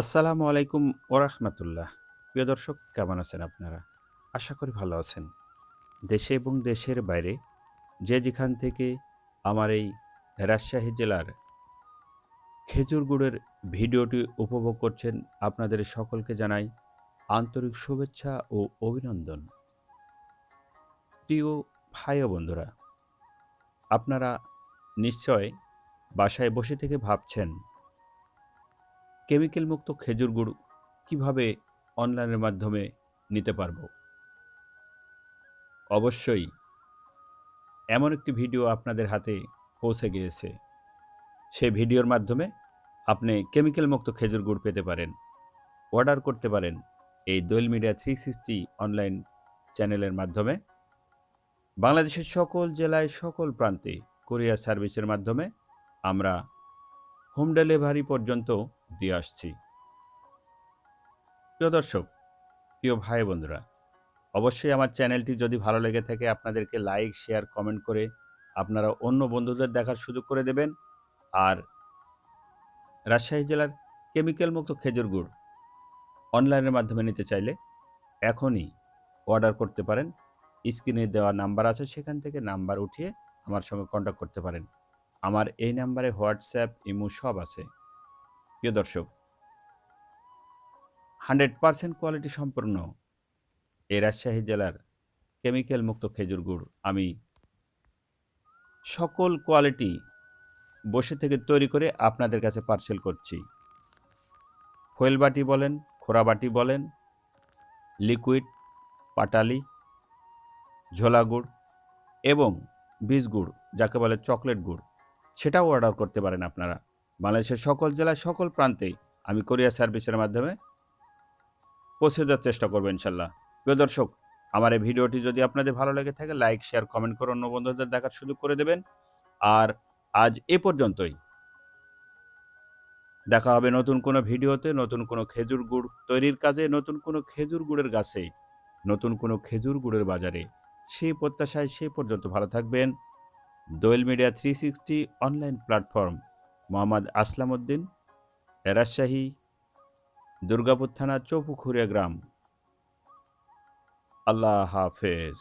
আসসালামু আলাইকুম ওরহমতুল্লাহ। প্রিয় দর্শক, কেমন আছেন আপনারা? আশা করি ভালো আছেন। দেশে এবং দেশের বাইরে যে যেখান থেকে আমার এই রাজশাহী জেলার খেজুর গুড়ের ভিডিওটি উপভোগ করছেন, আপনাদের সকলকে জানাই আন্তরিক শুভেচ্ছা ও অভিনন্দন। প্রিয় ভাই বন্ধুরা, আপনারা নিশ্চয় বাসায় বসে থেকে ভাবছেন কেমিক্যাল মুক্ত খেজুর গুড় কীভাবে অনলাইনের মাধ্যমে নিতে পারব? অবশ্যই এমন একটি ভিডিও আপনাদের হাতে পৌঁছে গিয়েছে। সেই ভিডিওর মাধ্যমে আপনি কেমিক্যাল মুক্ত খেজুর গুড় পেতে পারেন, অর্ডার করতে পারেন এই Doel media three sixty online চ্যানেলের মাধ্যমে। বাংলাদেশের সকল জেলায়, সকল প্রান্তে কোরিয়ার সার্ভিসের মাধ্যমে আমরা হোম ডেলিভারি পর্যন্ত দিয়ে আসছি। প্রিয় দর্শক, প্রিয় ভাই বন্ধুরা, অবশ্যই আমার চ্যানেলটি যদি ভালো লেগে থাকে, আপনাদেরকে লাইক, শেয়ার, কমেন্ট করে আপনারা অন্য বন্ধুদের দেখার সুযোগ করে দেবেন। আর রাজশাহী জেলার কেমিক্যাল মুক্ত খেজুর গুড় অনলাইনের মাধ্যমে নিতে চাইলে এখনই অর্ডার করতে পারেন। স্ক্রিনে দেওয়া নাম্বার আছে, সেখান থেকে নাম্বার উঠিয়ে আমার সঙ্গে কন্ট্যাক্ট করতে পারেন। আমার এই নাম্বারে হোয়াটসঅ্যাপ, ইমো সব আছে। প্রিয় দর্শক, হান্ড্রেড পারসেন্ট কোয়ালিটি সম্পন্ন এই রাজশাহী জেলার কেমিক্যাল মুক্ত খেজুর গুড় আমি সকল কোয়ালিটি বসে থেকে তৈরি করে আপনাদের কাছে পার্সেল করছি। ফয়েল বাটি বলেন খোরা বাটি বলেন, লিকুইড, পাটালি, ঝোলা গুড় এবং বীজ গুড়, যাকে বলে চকলেট গুড়। সেটাও অর্ডার করতে পারেন আপনারা। বাংলাদেশের সকল জেলায় সকল প্রান্তে আমি কোরিয়ার সার্ভিসের মাধ্যমে পৌঁছে দেওয়ার চেষ্টা করব ইনশাল্লাহ। প্রিয় দর্শক, আমার এই ভিডিওটি যদি আপনাদের ভালো লেগে থাকে লাইক শেয়ার কমেন্ট করে অন্য বন্ধুদের দেখার সুযোগ করে দেবেন। আর আজ এ পর্যন্তই। দেখা হবে নতুন কোনো ভিডিওতে, নতুন কোনো খেজুর গুড় তৈরির কাজে, নতুন কোনো খেজুর গুড়ের গাছে, নতুন কোনো খেজুর গুড়ের বাজারে। সেই প্রত্যাশায় সেই পর্যন্ত ভালো থাকবেন। Doyel media three sixty online platform, Mohammad Aslam Uddin Rajshahi Durgapur থানা চৌপুখুরিয়া গ্রাম। আল্লাহ হাফেজ।